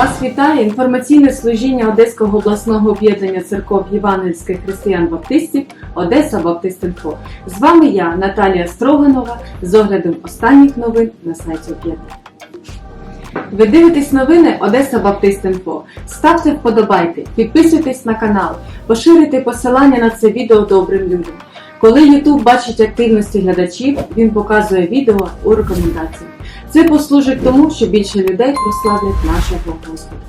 Вас вітає інформаційне служіння Одеського обласного об'єднання церков Євангельських християн-баптистів Одеса Баптист.Інфо. З вами я, Наталія Строганова, з оглядом останніх новин на сайті об'єднання. Ви дивитесь новини Одеса Баптист.Інфо. Ставте вподобайки, підписуйтесь на канал, поширюйте посилання на це відео добрим людям. Коли YouTube бачить активності глядачів, він показує відео у рекомендаціях. Це послужить тому, що більше людей прославлять нашого Господа.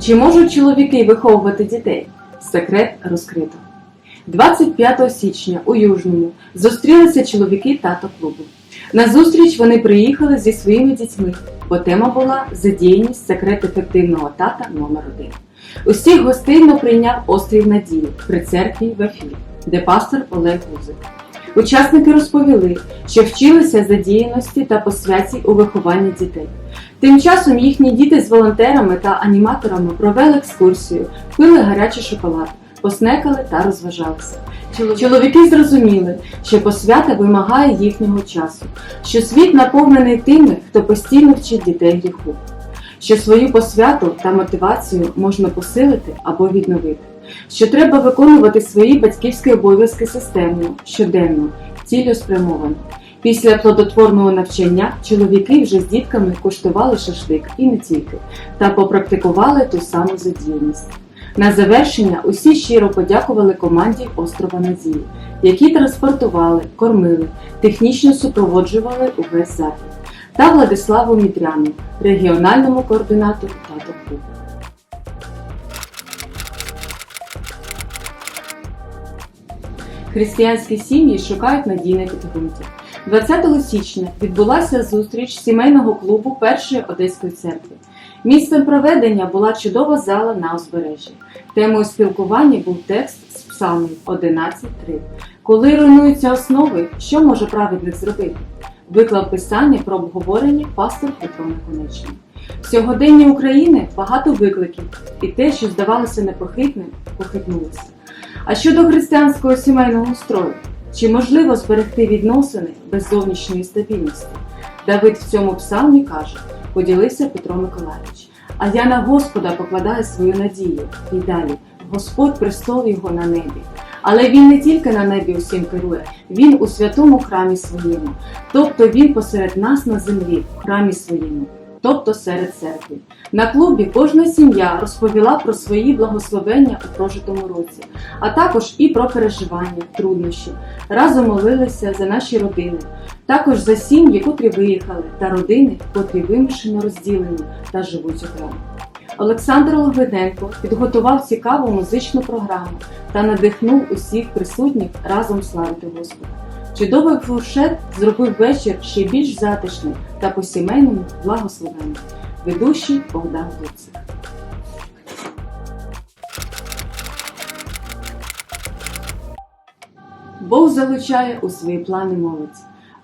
Чи можуть чоловіки виховувати дітей? Секрет розкрито. 25 січня у Южному зустрілися чоловіки тато клубу. На зустріч вони приїхали зі своїми дітьми, бо тема була задіяність секрет ефективного тата номер 1 Усіх гостинно прийняв острів Надії при церкві в Ефірі, де пастор Олег Гузик. Учасники розповіли, що вчилися задіяності та посвяті у вихованні дітей. Тим часом їхні діти з волонтерами та аніматорами провели екскурсію, пили гарячий шоколад, поснекали та розважалися. Чоловіки зрозуміли, що посвята вимагає їхнього часу, що світ наповнений тими, хто постійно вчить дітей гріху, що свою посвяту та мотивацію можна посилити або відновити, що треба виконувати свої батьківські обов'язки системно, щоденно, цілеспрямовано. Після плодотворного навчання чоловіки вже з дітками куштували шашлик і не тільки, та попрактикували ту саму задіяність. На завершення усі щиро подякували команді Острова Надії, які транспортували, кормили, технічно супроводжували увесь захід, та Владиславу Мітряну, регіональному координатору тато клубу. Християнські сім'ї шукають надійне підґрунтя. 20 січня відбулася зустріч сімейного клубу Першої Одеської церкви. Місцем проведення була чудова зала на узбережжі. Темою спілкування був текст з псалмів 11.3. Коли руйнуються основи, що може праведник зробити? Виклав писання про обговорення пастор Петро Наконечний. В сьогоденні України багато викликів, і те, що здавалося непохитним, похитнулося. А щодо християнського сімейного строю, чи можливо зберегти відносини без зовнішньої стабільності? Давид в цьому псалмі каже, поділився Петро Миколаївич. А я на Господа покладаю свою надію. І далі Господь престол його на небі. Але він не тільки на небі усім керує, він у святому храмі своєму, тобто він посеред нас на землі, в храмі своєму, тобто серед церкви. На клубі кожна сім'я розповіла про свої благословення у прожитому році, а також і про переживання, труднощі. Разом молилися за наші родини, також за сім'ї, котрі виїхали, та родини, котрі вимушено розділені та живуть окремо. Олександр Логвиненко підготував цікаву музичну програму та надихнув усіх присутніх разом славити Господа. Чудовий фуршет зробив вечір ще більш затишним та по-сімейному благословенним. Ведущий Богдан Луцик. Бог залучає у свої плани молодь.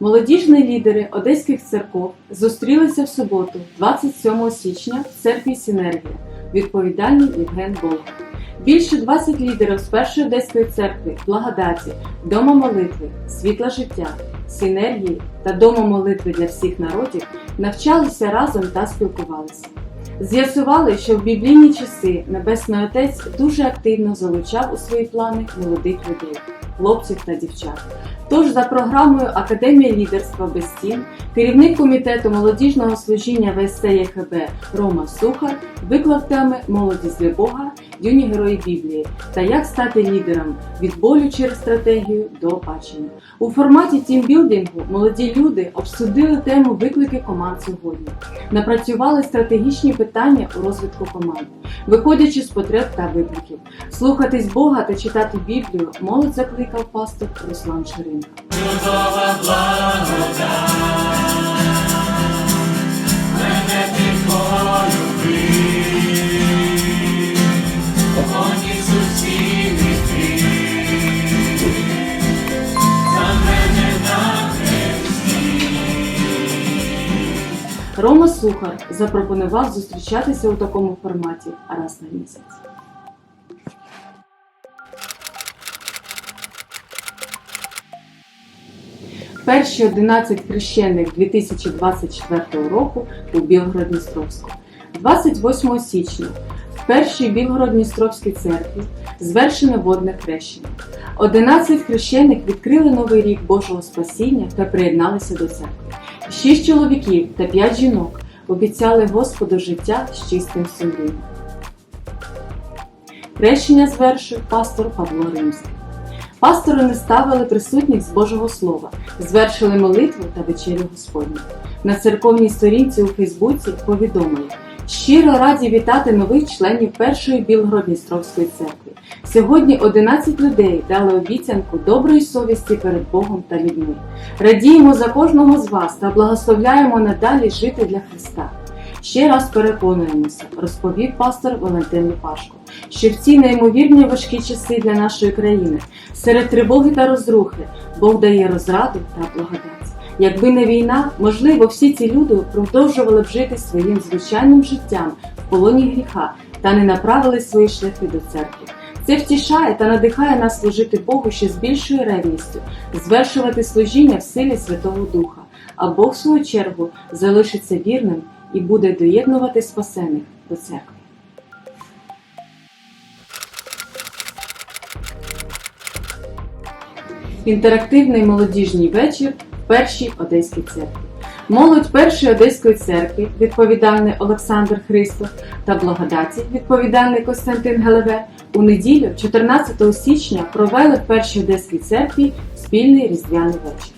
Молодіжні лідери одеських церков зустрілися в суботу, 27 січня, в церкві Синергія, відповідальний Євген Болга. Більше 20 лідерів з першої одеської церкви, благодаті, дома молитви, світла життя, синергії та дому молитви для всіх народів навчалися разом та спілкувалися. З'ясували, що в біблійні часи Небесний Отець дуже активно залучав у свої плани молодих людей, хлопців та дівчат. Тож за програмою Академія лідерства без стін керівник комітету молодіжного служіння ВСЦ ЄХБ Рома Сухар виклав теми Молодість для Бога, юні герої Біблії та як стати лідером від болю через стратегію до бачення. У форматі тімбілдингу молоді люди обсудили тему виклики команд сьогодні, напрацювали стратегічні питання у розвитку команд, виходячи з потреб та викликів. Слухатись Бога та читати Біблію молодь закликав пастор Руслан Ширинка. Рома Сухар запропонував зустрічатися у такому форматі раз на місяць. перші 11 хрещених 2024 року у Білгород-Дністровську. 28 січня в першій Білгород-Дністровській церкві звершено водне хрещення. 11 хрещених відкрили новий рік Божого спасіння та приєдналися до церкви. Шість чоловіків та п'ять жінок обіцяли Господу життя з чистим сумлінням. Хрещення звершив пастор Павло Римський. Пастори не ставили присутніх з Божого Слова, звершили молитву та вечерю Господню. На церковній сторінці у Фейсбуці повідомили, щиро раді вітати нових членів першої Білгород-Дністровської церкви. Сьогодні 11 людей дали обіцянку доброї совісті перед Богом та людьми. Радіємо за кожного з вас та благословляємо надалі жити для Христа. Ще раз переконуємося, розповів пастор Валентин Ліпашко, що в ці неймовірні важкі часи для нашої країни, серед тривоги та розрухи, Бог дає розраду та благодать. Якби не війна, можливо, всі ці люди продовжували б жити своїм звичайним життям в полоні гріха та не направили свої шляхи до церкви. Це втішає та надихає нас служити Богу ще з більшою ревністю, звершувати служіння в силі Святого Духа, а Бог, в свою чергу, залишиться вірним і буде доєднувати спасених до церкви. Інтерактивний молодіжній вечір першій Одеській церкві. Молодь першої Одеської церкви, відповідальний Олександр Христов та благодаті, відповідальний Костянтин Гелеве, у неділю, 14 січня, провели в першій Одеській церкві спільний різдвяний вечір.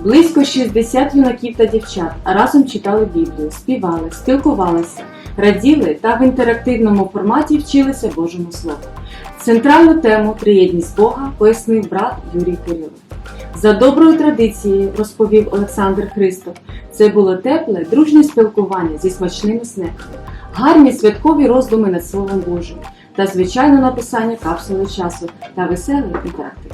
Близько 60 юнаків та дівчат разом читали Біблію, співали, спілкувалися, раділи та в інтерактивному форматі вчилися Божому Слову. Центральну тему Триєдність Бога пояснив брат Юрій Кирилов. За доброю традицією, розповів Олександр Христов, це було тепле, дружнє спілкування зі смачними снеками, гарні святкові роздуми над Словом Божим та звичайно написання капсули часу та веселий інтерактив.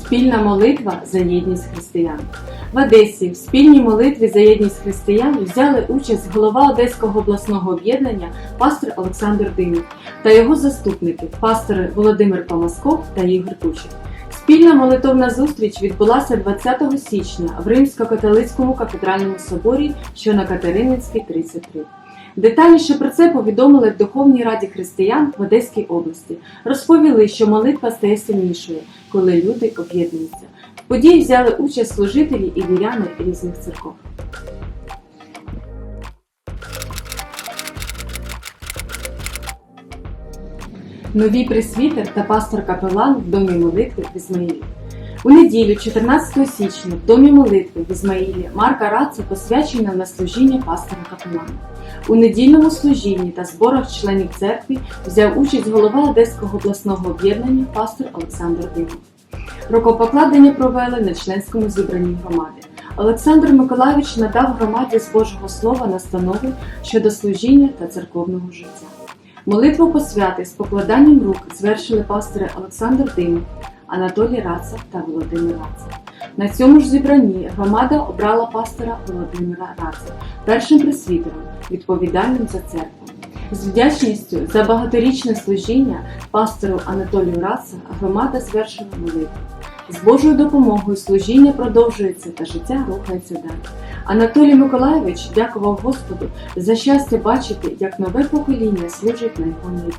Спільна молитва за єдність християн. В Одесі в спільній молитві за єдність християн взяли участь голова Одеського обласного об'єднання пастор Олександр Димів та його заступники, пастори Володимир Памасков та Ігор Тучик. Спільна молитовна зустріч відбулася 20 січня в Римсько-католицькому кафедральному соборі, що на Катерининській, 33. Детальніше про це повідомили в Духовній Раді християн в Одеській області. Розповіли, що молитва стає сильнішою, коли люди об'єднуються. В події взяли участь служителі і віряни різних церков. Новий пресвітер та пастор капелан в домі молитви в Ізмаїлі. У неділю, 14 січня, в домі молитви в Ізмаїлі Марка Раца посвячена на служіння пастора капелана. У недільному служінні та зборах членів церкви взяв участь голова Одеського обласного об'єднання пастор Олександр Димов. Рукопокладення провели на членському зібранні громади. Олександр Миколайович надав громаді з Божого Слова настанови щодо служіння та церковного життя. Молитву посвяти з покладанням рук звершили пастори Олександр Димов, Анатолій Раца та Володимир Раца. На цьому ж зібранні громада обрала пастора Володимира Раца першим пресвітером, відповідальним за церкву. З вдячністю за багаторічне служіння пастору Анатолію Раца громада звершила молитву. З Божою допомогою служіння продовжується та життя рухається далі. Анатолій Миколайович дякував Господу за щастя бачити, як нове покоління служить на його ниві.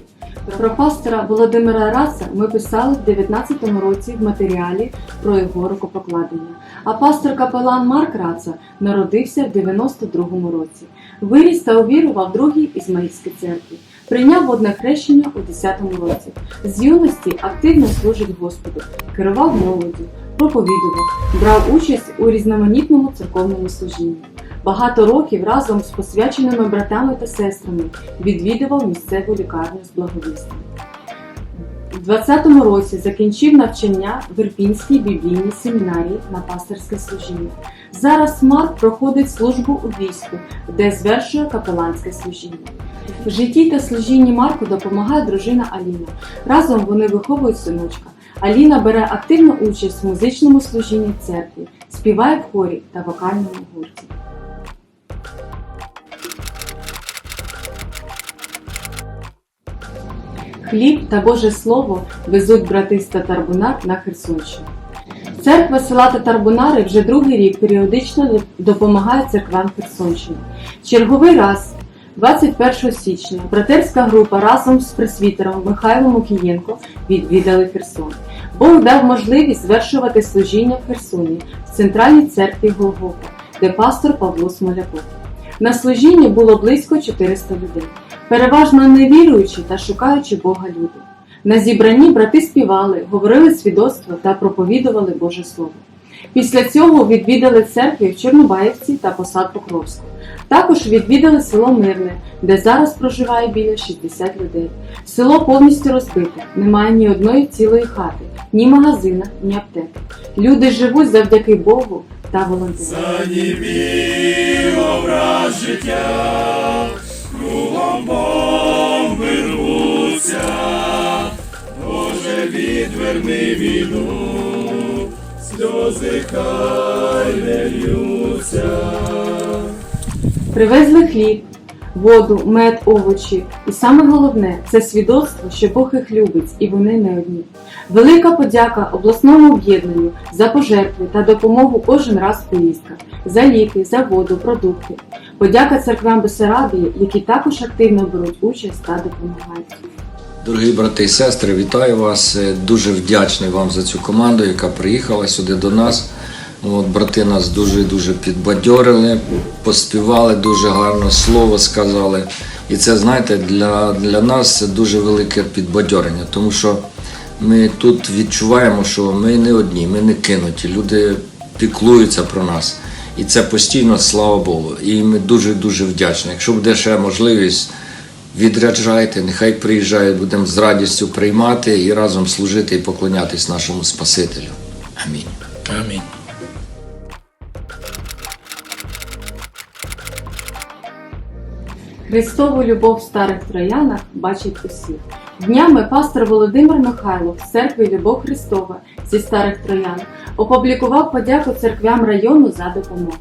Про пастора Володимира Раца ми писали в 19-му році в матеріалі про його рукопокладення. А пастор капелан Марк Раца народився в 92-му році. Виріс та увірував другій Ізмаїльській церкві. Прийняв водне хрещення у 10-му році. З юності активно служить Господу, керував молоддю, проповідував, брав участь у різноманітному церковному служінні. Багато років разом з посвяченими братами та сестрами відвідував місцеву лікарню з благовістям. У 20-му році закінчив навчання в Ірпінській біблійній семінарії на пасторське служіння. Зараз Марк проходить службу у війську, де звершує капеланське служіння. В житті та служінні Марку допомагає дружина Аліна. Разом вони виховують синочка. Аліна бере активну участь в музичному служінні церкві, співає в хорі та вокальному гурті. Хліб та Боже Слово везуть брати з Татарбунар на Херсонщину. Церква села Татарбунари вже другий рік періодично допомагає церквам Херсонщини. Черговий раз, 21 січня, братерська група разом з пресвітером Михайлом Мукієнко відвідали Херсон. Бог дав можливість звершувати служіння в Херсоні в центральній церкві Голгофа, де пастор Павло Смоляков. На служінні було близько 400 людей, переважно невіруючі та шукаючи Бога люди. На зібранні брати співали, говорили свідоцтво та проповідували Боже Слово. Після цього відвідали церкви в Чорнобаївці та Посад Покровську. Також відвідали село Мирне, де зараз проживає біля 60 людей. Село повністю розбите, немає ні одної цілої хати, ні магазина, ні аптеки. Люди живуть завдяки Богу та волонтерам. Життя, кругом бомби Боже, відверни війну, сльози хай не льються. Привезли хліб, воду, мед, овочі. І саме головне це свідоцтво, що Бог їх любить, і вони не одні. Велика подяка обласному об'єднанню за пожертви та допомогу кожен раз в поїздках, за ліки, за воду, продукти. Подяка церквям Бесарабії, які також активно беруть участь та допомагають. Дорогі брати і сестри, вітаю вас. Е, Дуже вдячний вам за цю команду, яка приїхала сюди до нас. От, брати нас дуже дуже підбадьорили, поспівали дуже гарно слово сказали. І це, знаєте, для, для нас це дуже велике підбадьорення, тому що ми тут відчуваємо, що ми не одні, ми не кинуті. Люди піклуються про нас. І це постійно, слава Богу. І ми дуже дуже вдячні. Якщо буде ще можливість, відряджайте, нехай приїжджають, будемо з радістю приймати і разом служити і поклонятись нашому Спасителю. Амінь. Амінь. Христову любов в старих троянах бачать усі. Днями пастор Володимир Михайлов з церкви Любов Христова зі старих троян опублікував подяку церквям району за допомогу.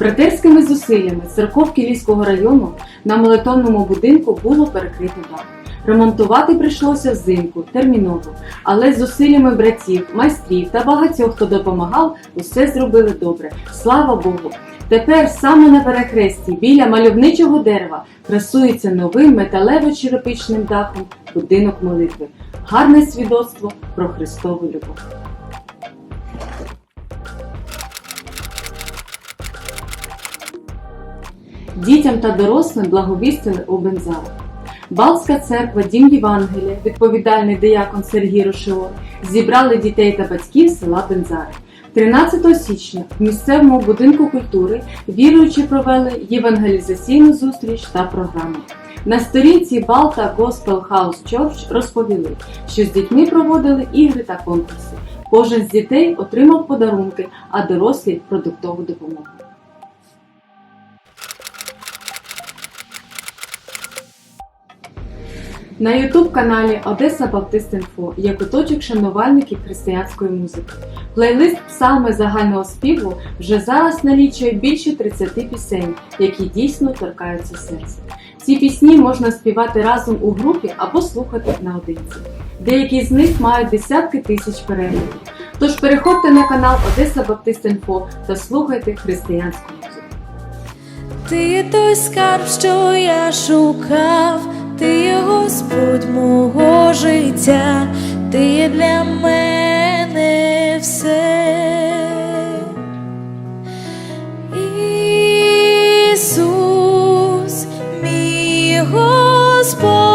Братерськими зусиллями церков Кілійського району на молитовному будинку було перекрито дах. Ремонтувати прийшлося взимку, терміново, але з зусиллями братів, майстрів та багатьох, хто допомагав, усе зробили добре. Слава Богу! Тепер саме на перехресті біля мальовничого дерева красується новим металево-черепичним дахом будинок молитви. Гарне свідоцтво про Христову любов. Дітям та дорослим благовістили у Бензарах. Балтська церква Дім Євангелія, відповідальний диякон Сергій Рошеор, зібрали дітей та батьків села Бензари. 13 січня в місцевому будинку культури віруючі провели євангелізаційну зустріч та програму. На сторінці Балта Gospel House Church розповіли, що з дітьми проводили ігри та конкурси. Кожен з дітей отримав подарунки, а дорослі продуктову допомогу. На youtube каналі Одеса Баптист Інфо є куточок шанувальників християнської музики. Плейлист псалми загального співу вже зараз налічує більше 30 пісень, які дійсно торкаються серця. Ці пісні можна співати разом у групі або слухати наодинці. Деякі з них мають десятки тисяч переглядів. Тож переходьте на канал Одеса Баптист Інфо та слухайте християнську музику. Ти той скарб, що я шукав, ти Господь мого життя, ти для мене все. Ісус, мій Господь.